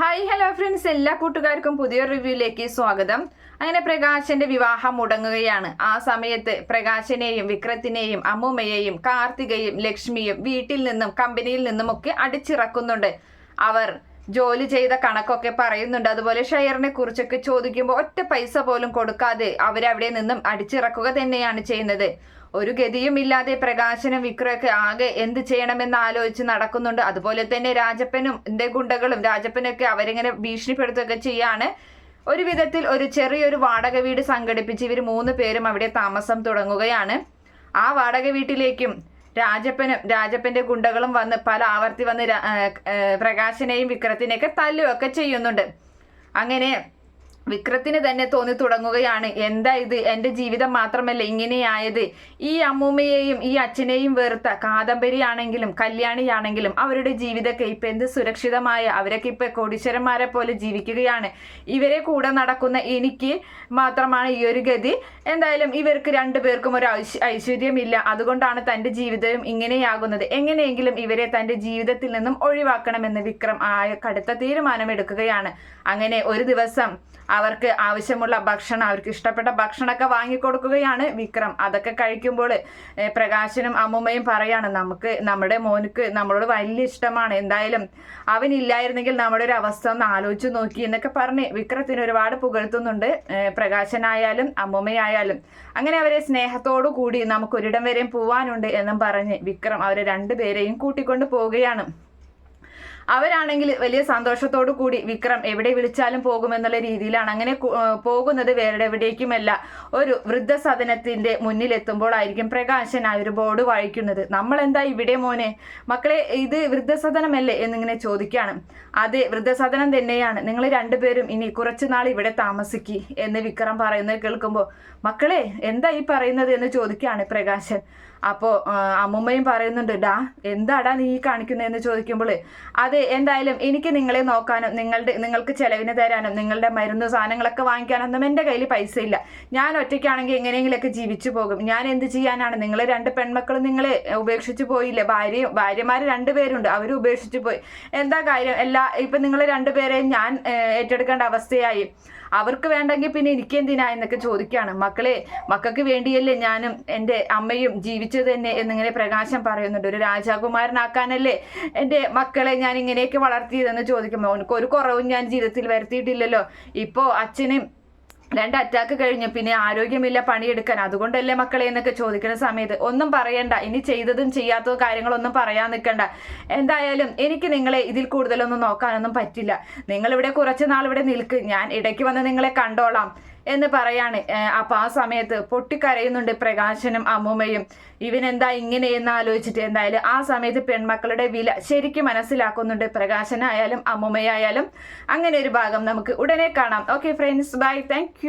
Hi hello friends എല്ലാ കൂട്ടുകാർക്കും പുതിയ റിവ്യൂയിലേക്ക് സ്വാഗതം. അങ്ങനെ പ്രകാശന്റെ വിവാഹം മുടങ്ങുകയാണ്. ആ സമയത്ത് പ്രകാശനെയും വിക്രത്തിനെയും അമ്മൂമ്മയെയും കാർത്തികയും ലക്ഷ്മിയും വീട്ടിൽ നിന്നും കമ്പനിയിൽ നിന്നും ഒക്കെ അടിച്ചിറക്കുന്നുണ്ട്. അവർ ജോലി ചെയ്ത കണക്കൊക്കെ പറയുന്നുണ്ട്. അതുപോലെ ഷെയറിനെ കുറിച്ചൊക്കെ ചോദിക്കുമ്പോൾ ഒറ്റ പൈസ പോലും കൊടുക്കാതെ അവരവിടെ നിന്നും അടിച്ചിറക്കുക തന്നെയാണ് ചെയ്യുന്നത്. ഒരു ഗതിയുമില്ലാതെ പ്രകാശനും വിക്രയൊക്കെ ആകെ എന്ത് ചെയ്യണമെന്ന് ആലോചിച്ച് നടക്കുന്നുണ്ട്. അതുപോലെ തന്നെ രാജപ്പനും എന്റെ ഗുണ്ടകളും രാജപ്പനൊക്കെ അവരിങ്ങനെ ഭീഷണിപ്പെടുത്തുകയൊക്കെ ചെയ്യാണ്. ഒരു വിധത്തിൽ ഒരു ചെറിയൊരു വാടക വീട് സംഘടിപ്പിച്ച് ഇവർ മൂന്ന് പേരും അവിടെ താമസം തുടങ്ങുകയാണ്. ആ വാടക വീട്ടിലേക്കും രാജപ്പനും രാജപ്പന്റെ ഗുണ്ടകളും വന്ന് പല ആവർത്തി വന്ന് പ്രകാശനെയും വിക്രത്തിനെയൊക്കെ തല്ലുകയൊക്കെ ചെയ്യുന്നുണ്ട്. അങ്ങനെ വിക്രത്തിന് തന്നെ തോന്നി തുടങ്ങുകയാണ്. എന്താ ഇത്? എന്റെ ജീവിതം മാത്രമല്ല ഇങ്ങനെയായത്. ഈ അമ്മൂമ്മയെയും ഈ അച്ഛനെയും വെറുത്ത കാദംബരിയാണെങ്കിലും കല്യാണിയാണെങ്കിലും അവരുടെ ജീവിതമൊക്കെ ഇപ്പൊ എന്ത് സുരക്ഷിതമായ അവരൊക്കെ ഇപ്പൊ കോടീശ്വരന്മാരെ പോലെ ജീവിക്കുകയാണ്. ഇവരെ കൂടെ നടക്കുന്ന എനിക്ക് മാത്രമാണ് ഈ ഒരു ഗതി. എന്തായാലും ഇവർക്ക് രണ്ടുപേർക്കും ഒരു ഐശ്വര്യമില്ല. അതുകൊണ്ടാണ് തന്റെ ജീവിതവും ഇങ്ങനെയാകുന്നത്. എങ്ങനെയെങ്കിലും ഇവരെ തന്റെ ജീവിതത്തിൽ നിന്നും ഒഴിവാക്കണമെന്ന് വിക്രം ആ കടുത്ത തീരുമാനമെടുക്കുകയാണ്. അങ്ങനെ ഒരു ദിവസം അവർക്ക് ആവശ്യമുള്ള ഭക്ഷണം അവർക്ക് ഇഷ്ടപ്പെട്ട ഭക്ഷണമൊക്കെ വാങ്ങിക്കൊടുക്കുകയാണ് വിക്രം. അതൊക്കെ കഴിക്കുമ്പോൾ പ്രകാശനും അമ്മുമ്മയും പറയാണ് നമുക്ക് നമ്മുടെ മോനുക്ക് നമ്മളോട് വലിയ ഇഷ്ടമാണ്. എന്തായാലും അവനില്ലായിരുന്നെങ്കിൽ നമ്മുടെ ഒരു അവസ്ഥ ഒന്ന് ആലോചിച്ച് നോക്കി എന്നൊക്കെ പറഞ്ഞ് വിക്രത്തിന് ഒരുപാട് പുകഴ്ത്തുന്നുണ്ട്. പ്രകാശനായാലും അമ്മുമ്മയായാലും. അങ്ങനെ അവരെ സ്നേഹത്തോടു കൂടി നമുക്കൊരിടം വരെയും പോവാനുണ്ട് എന്നും പറഞ്ഞ് വിക്രം അവരെ രണ്ടുപേരെയും കൂട്ടിക്കൊണ്ട് പോവുകയാണ്. അവരാണെങ്കിൽ വലിയ സന്തോഷത്തോടു കൂടി വിക്രം എവിടെ വിളിച്ചാലും പോകുമെന്നുള്ള രീതിയിലാണ്. അങ്ങനെ പോകുന്നത് വേറെ എവിടേക്കുമല്ല ഒരു വൃദ്ധസദനത്തിന്റെ മുന്നിലെത്തുമ്പോഴായിരിക്കും പ്രകാശൻ ആ ഒരു ബോർഡ് വായിക്കുന്നത്. നമ്മൾ എന്താ ഇവിടെ മോനെ? മക്കളെ ഇത് വൃദ്ധസദനമല്ലേ എന്നിങ്ങനെ ചോദിക്കുകയാണ് അതെ വൃദ്ധസദനം തന്നെയാണ്. നിങ്ങൾ രണ്ടുപേരും ഇനി കുറച്ചു നാൾ ഇവിടെ താമസിക്കി എന്ന് വിക്രം പറയുന്നത് കേൾക്കുമ്പോൾ മക്കളെ എന്താ ഈ പറയുന്നത്? എന്ന് ചോദിക്കുകയാണ് പ്രകാശൻ. അപ്പോൾ അമ്മുമ്മയും പറയുന്നുണ്ട് ഡാ എന്താടാ നീ കാണിക്കുന്നതെന്ന് ചോദിക്കുമ്പോൾ അതെ എന്തായാലും എനിക്ക് നിങ്ങളെ നോക്കാനും നിങ്ങളുടെ നിങ്ങൾക്ക് ചെലവിന് തരാനും നിങ്ങളുടെ മരുന്ന് സാധനങ്ങളൊക്കെ വാങ്ങിക്കാനൊന്നും എന്റെ കയ്യിൽ പൈസ ഇല്ല ഞാൻ ഒറ്റയ്ക്കാണെങ്കിൽ എങ്ങനെയെങ്കിലൊക്കെ ജീവിച്ചു പോകും. ഞാൻ എന്ത് ചെയ്യാനാണ്? നിങ്ങൾ രണ്ട് പെൺമക്കളും നിങ്ങളെ ഉപേക്ഷിച്ച് പോയില്ലേ? ഭാര്യയും ഭാര്യമാർ രണ്ടുപേരുണ്ട് അവർ ഉപേക്ഷിച്ച് പോയി. എന്താ കാര്യം? എല്ലാ ഇപ്പം നിങ്ങൾ രണ്ടുപേരെയും ഞാൻ ഏറ്റെടുക്കേണ്ട അവസ്ഥയായി. അവർക്ക് വേണ്ടെങ്കിൽ പിന്നെ എനിക്ക് എന്തിനാ എന്നൊക്കെ ചോദിക്കുകയാണ് മക്കളെ മക്കൾക്ക് വേണ്ടിയല്ലേ ഞാനും എന്റെ അമ്മയും ജീവിച്ചത് തന്നെ എന്നിങ്ങനെ പ്രകാശം പറയുന്നുണ്ട്. ഒരു രാജാകുമാരനാക്കാനല്ലേ എന്റെ മക്കളെ ഞാൻ ഇങ്ങനെയൊക്കെ വളർത്തിയതെന്ന് ചോദിക്കുമ്പോൾ അവനക്ക് ഒരു കുറവും ഞാൻ ജീവിതത്തിൽ വരുത്തിയിട്ടില്ലല്ലോ. ഇപ്പോൾ അച്ഛനും രണ്ട് അറ്റാക്ക് കഴിഞ്ഞു. പിന്നെ ആരോഗ്യമില്ല പണിയെടുക്കാൻ. അതുകൊണ്ടല്ലേ മക്കളെ എന്നൊക്കെ ചോദിക്കുന്ന സമയത്ത് ഒന്നും പറയണ്ട. ഇനി ചെയ്തതും ചെയ്യാത്തതും കാര്യങ്ങളൊന്നും പറയാൻ നിൽക്കണ്ട. എന്തായാലും എനിക്ക് നിങ്ങളെ ഇതിൽ കൂടുതലൊന്നും നോക്കാനൊന്നും പറ്റില്ല. നിങ്ങളിവിടെ കുറച്ച് നാൾ ഇവിടെ നിൽക്ക്. ഞാൻ ഇടയ്ക്ക് വന്ന് നിങ്ങളെ കണ്ടോളാം. എന്ന് പറയാണ്. അപ്പൊ ആ സമയത്ത് പൊട്ടിക്കരയുന്നുണ്ട് പ്രകാശനും അമ്മൂമ്മയും. ഇവനെന്താ ഇങ്ങനെ എന്ന് ആലോചിച്ചിട്ട് എന്തായാലും ആ സമയത്ത് പെൺമക്കളുടെ വില ശരിക്കും മനസ്സിലാക്കുന്നുണ്ട്. പ്രകാശനായാലും അമ്മൂമ്മയായാലും. അങ്ങനെ ഒരു ഭാഗം നമുക്ക് ഉടനെ കാണാം. Okay friends bye thank